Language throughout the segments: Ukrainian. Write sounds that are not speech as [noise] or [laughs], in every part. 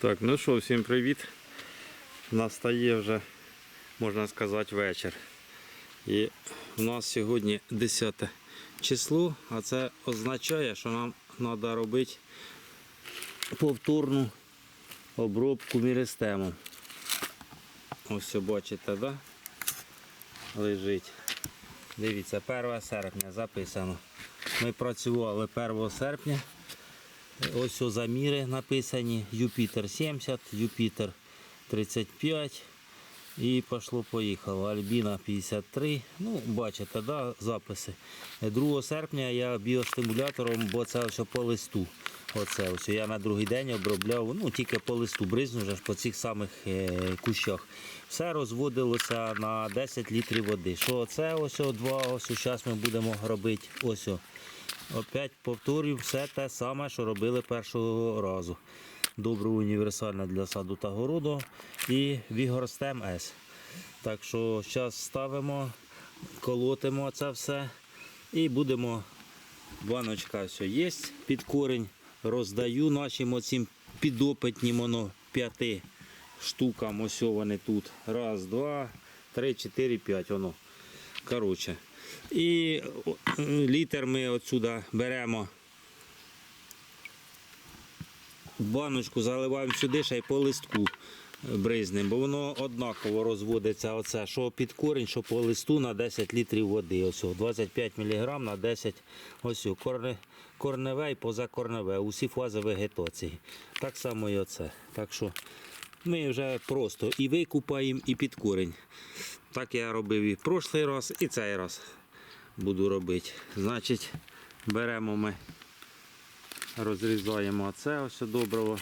Так, ну що, всім привіт. Настає вже, можна сказати, вечір. І у нас сьогодні 10 число, а це означає, що нам треба робити повторну обробку міристемом. Ось бачите, да? Лежить. Дивіться, 1 серпня записано. Ми працювали 1 серпня. Ось заміри написані. Юпітер 70, Юпітер 35. І пішло поїхало. Альбіна 53. Ну, бачите, да, записи. 2 серпня я біостимулятором, бо це все по листу. Оце ось. Я на другий день обробляв, ну тільки по листу бризну вже по цих самих е, кущах. Все розводилося на 10 літрів води. Що це ось два, ось зараз ми будемо робити. Ось. Опять повторюю все те саме, що робили першого разу. Добро універсальне для саду та городу і Вігорстем С. Так що зараз ставимо, колотимо це все і будемо. Баночка все є під корінь. Роздаю нашим оцим підопитнім воно п'яти штукам. Ось вони тут. Раз, два, три, чотири, п'ять. Воно. Коротше. І о, е, літр ми отсюда беремо. Баночку заливаємо сюди ще й по листку бризнем, бо воно однаково розводиться оце, що під корінь, що по листу на 10 літрів води. Ось 25 мг на 10 ось корне, корневе і позакорневе, усі фази вегетації. Так само і оце. Так що ми вже просто і викупаємо, і під корінь. Так я робив і прошлий раз, і цей раз буду робити. Значить, беремо ми, розрізаємо оце ось доброго.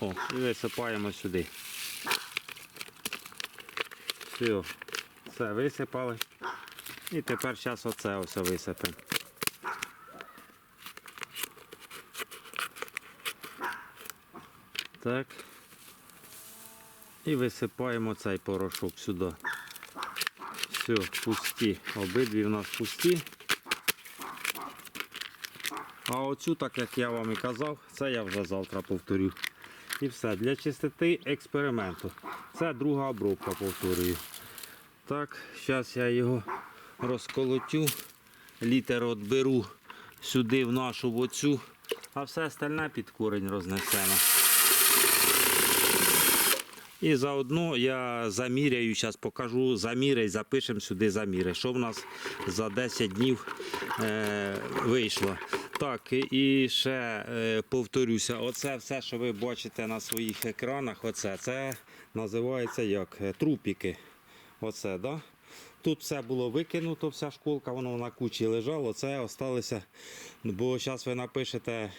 О, і висипаємо сюди. Все, все висипали. І тепер зараз оце ось висипемо. Так. І висипаємо цей порошок сюди. Все, пусті. Обидві в нас пусті. А оцю, так як я вам і казав, це я вже завтра повторю. І все. Для чистоти експерименту. Це друга обробка, повторюю. Так, зараз я його розколотю. Літер отберу сюди в нашу оцю, а все остальне під корень рознесемо. І заодно я заміряю, зараз покажу заміри і запишемо сюди заміри. Що в нас за 10 днів е, вийшло. Так, і ще е, повторюся, оце все, що ви бачите на своїх екранах, оце, це називається як Е, трупіки. Оце, да? Тут все було викинуто, вся школка, воно на кучі лежало. Це осталося. Бо зараз ви напишете,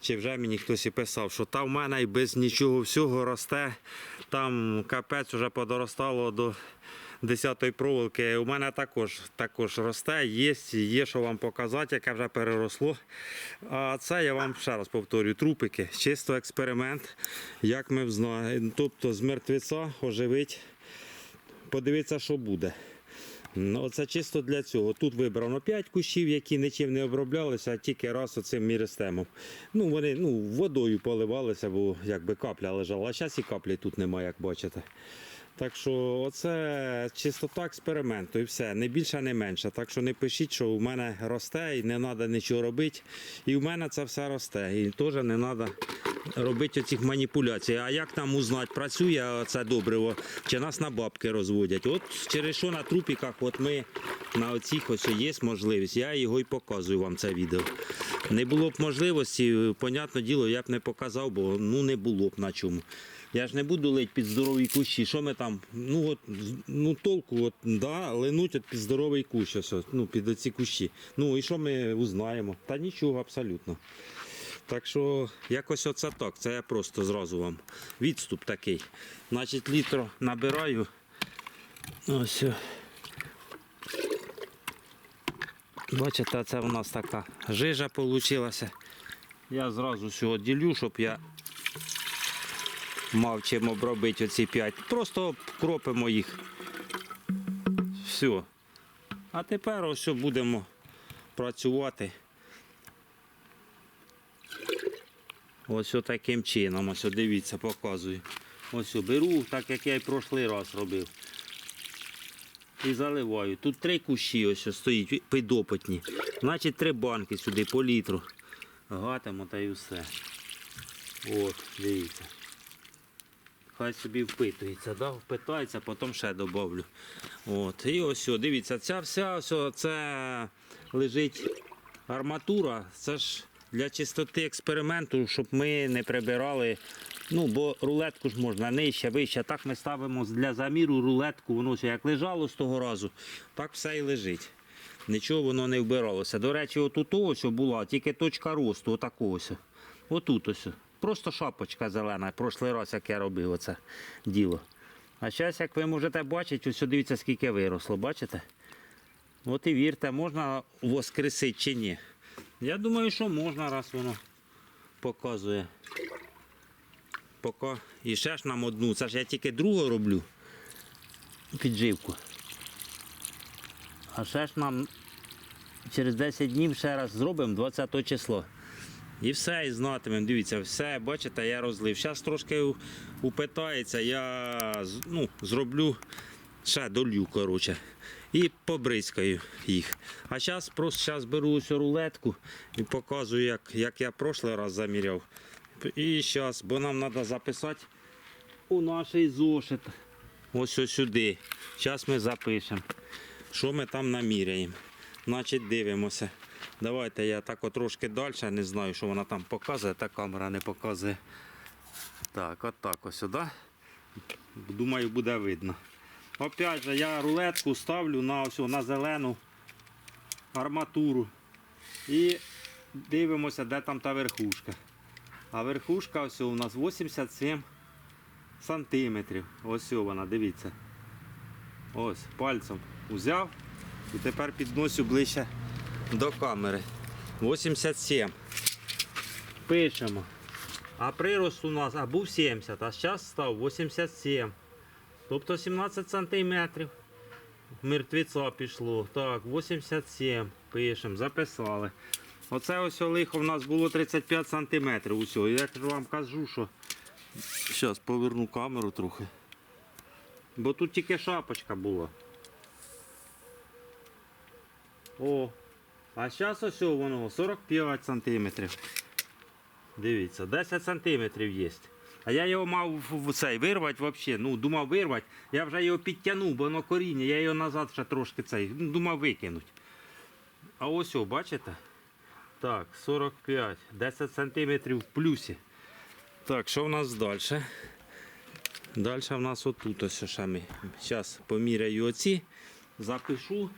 чи вже мені хтось і писав, що там в мене і без нічого всього росте. Там капець вже подоростало до 10-ї проволоки. У мене також, також росте, є, є що вам показати, яке вже переросло. А це я вам ще раз повторюю, трупики, чисто експеримент, як ми знаємо. Тобто з мертвеця оживить, подивитися, що буде. Ну, це чисто для цього. Тут вибрано 5 кущів, які нічим не оброблялися, а тільки раз оцим міристемом. Ну, вони ну, водою поливалися, бо якби капля лежала. А зараз і каплі тут немає, як бачите. Так що оце чистота експерименту і все, не більше, не менше. Так що не пишіть, що у мене росте і не треба нічого робити. І в мене це все росте. І теж не треба робити оцих маніпуляцій. А як там узнати, працює це добриво, чи нас на бабки розводять? От через що на трупіках, от ми на оцих ось є можливість. Я його і показую вам це відео. Не було б можливості, понятне діло, я б не показав, бо ну не було б на чому. Я ж не буду лить під здорові кущі. Що ми там? Ну от ну толку, от да, линуть от під здоровий кущ, ось, ну під оці кущі. Ну і що ми узнаємо? Та нічого абсолютно. Так що якось оце так. Це я просто зразу вам відступ такий. Значить, літро набираю. Ось. Бачите, це у нас така жижа вийшла. Я зразу все ділю, щоб я мав чим обробити оці 5. Просто кропимо їх. Все. А тепер ось будемо працювати. Ось таким чином. Ось дивіться, показую. Ось беру, так як я і прошлий раз робив. І заливаю. Тут три кущі ось стоїть, підопитні. Значить, три банки сюди по літру. Гатимо та й все. От, дивіться. Хай собі впитується, да? впитається, потім ще додавлю. От. І ось, дивіться, ця вся ось, це лежить арматура. Це ж для чистоти експерименту, щоб ми не прибирали. Ну, бо рулетку ж можна нижче, вище. Так ми ставимо для заміру рулетку, воно як лежало з того разу, так все і лежить. Нічого воно не вбиралося. До речі, отут ось була тільки точка росту, отаку ось. Отут ось. Просто шапочка зелена. Прошлий раз, як я робив оце діло. А зараз, як ви можете бачити, ось дивіться, скільки виросло, бачите? От і вірте, можна воскресити чи ні. Я думаю, що можна, раз воно показує. Поки. І ще ж нам одну. Це ж я тільки другу роблю. Підживку. А ще ж нам через 10 днів ще раз зробимо 20 число. І все, і знатимемо. Дивіться, все, бачите, я розлив. Зараз трошки упитається, я ну, зроблю ще долью, коротше. І побризкаю їх. А зараз просто зараз беру ось рулетку і показую, як, як я прошлий раз заміряв. І зараз, бо нам треба записати у наш зошит. Ось ось сюди. Зараз ми запишемо, що ми там наміряємо. Значить, дивимося. Давайте я так трошки далі, не знаю, що вона там показує, та камера не показує. Так, от так ось сюди. Думаю, буде видно. Опять же, я рулетку ставлю на, ось, на зелену арматуру. І дивимося, де там та верхушка. А верхушка ось у нас 87 сантиметрів. Ось вона, дивіться. Ось, пальцем взяв і тепер підносю ближче до камери. 87. Пишемо. А прирост у нас а був 70, а зараз став 87. Тобто 17 сантиметрів. Мертвеця пішло. Так, 87. Пишемо, записали. Оце ось лихо в нас було 35 сантиметрів усього. Я вам кажу, що. Зараз поверну камеру трохи. Бо тут тільки шапочка була. О, а зараз ось воно 45 сантиметрів. Дивіться, 10 сантиметрів є. А я його мав цей вирвати взагалі. Ну, думав вирвати. Я вже його підтягнув, бо воно коріння, я його назад ще трошки цей. ну, Думав викинути. А ось, бачите? Так, 45, 10 сантиметрів в плюсі. Так, що в нас далі? Далі в нас отут ось ще ми. Зараз поміряю оці, запишу.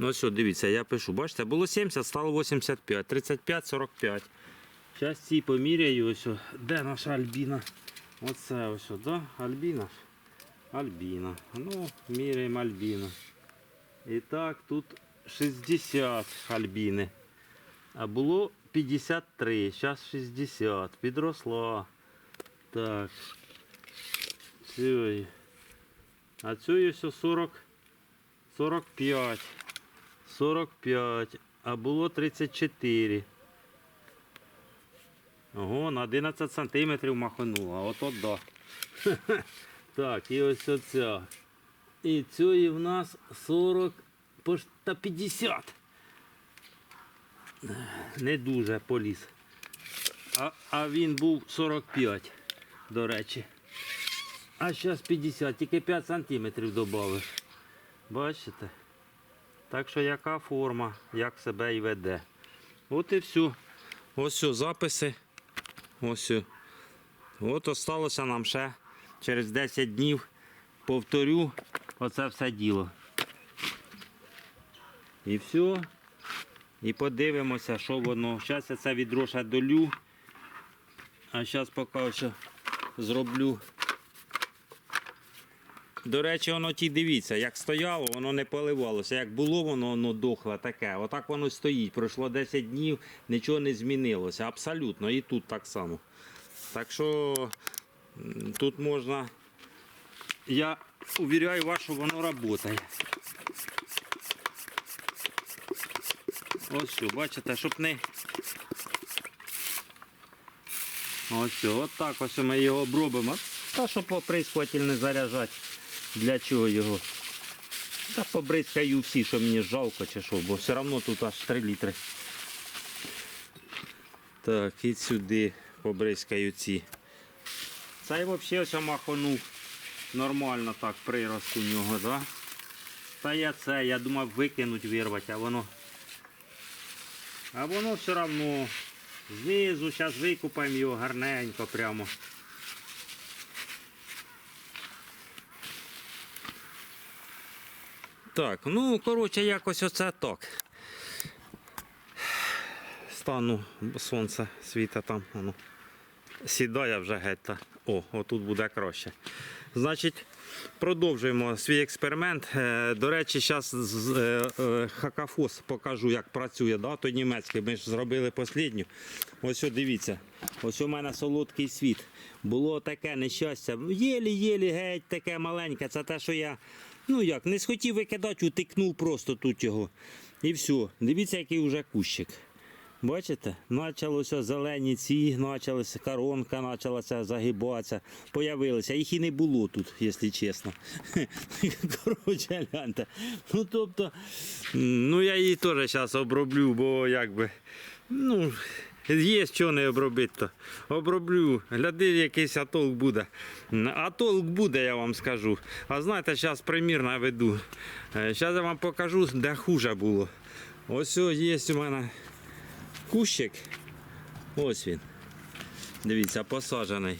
Ну ось, дивіться, я пишу. Бачите, було 70, стало 85, 35, 45. Зараз ці поміряю. Ось, де наша Альбіна? Оце ось, да? Альбіна. Альбіна. Ну, міряємо Альбіну. І так, тут 60 Альбіни. А було 53, зараз 60. Підросла. Так. Цю. А цю ось 40, 45. 45. А було 34. Ого, на 11 сантиметрів маханула. От от да. [laughs] Так, і ось оця. І цієї в нас 40 пош- та 50. Не дуже поліз. А, а він був 45, до речі. А зараз 50, тільки 5 сантиметрів додавиш. Бачите? Так що яка форма, як себе і веде. От і все. Ось все, записи. Ось. От осталося нам ще через 10 днів. Повторю оце все діло. І все. І подивимося, що воно. Зараз я це відро ще долю. А зараз поки що зроблю. До речі, воно ті дивіться, як стояло, воно не поливалося. Як було, воно воно дохле таке. Отак воно стоїть. Пройшло 10 днів, нічого не змінилося. Абсолютно. І тут так само. Так що тут можна. Я увіряю вас, що воно працює. Ось що, бачите, щоб не. Ось що, от ось ми його обробимо. Та щоб оприскуватель не заряджати. Для чого його? Та побризкаю всі, що мені жалко чи що, бо все одно тут аж 3 літри. Так, і сюди побризкаю ці. Цей взагалі ось махонув. Нормально так прирост у нього, да? Та я це, я думав викинуть, вирвати, а воно. А воно все одно знизу, зараз викупаємо його гарненько прямо. Так, ну коротше, якось оце так. Стану, сонце світа там. Воно. Сідає вже геть. О, отут буде краще. Значить, продовжуємо свій експеримент. Е, До речі, зараз хакафос покажу, як працює. Да? Той німецький. Ми ж зробили послідню. Ось дивіться. Ось у мене солодкий світ. Було таке нещастя. Єлі-єлі, геть таке маленьке. Це те, що я. Ну як, не схотів викидати, утикнув просто тут його. І все. Дивіться, який вже кущик. Бачите, почалося зелені ці, почалася коронка, почалася загибатися, появилися. Їх і не було тут, якщо чесно. [laughs] Коротше, гляньте. Ну тобто, ну я її теж зараз оброблю, бо якби, ну, є що не обробити, то оброблю. Гляди, якийсь атолк буде. М, А толк буде, я вам скажу. А знаєте, зараз примір наведу. Зараз я вам покажу, де хуже було. Ось є у мене кущик. Ось він. Дивіться, посаджений.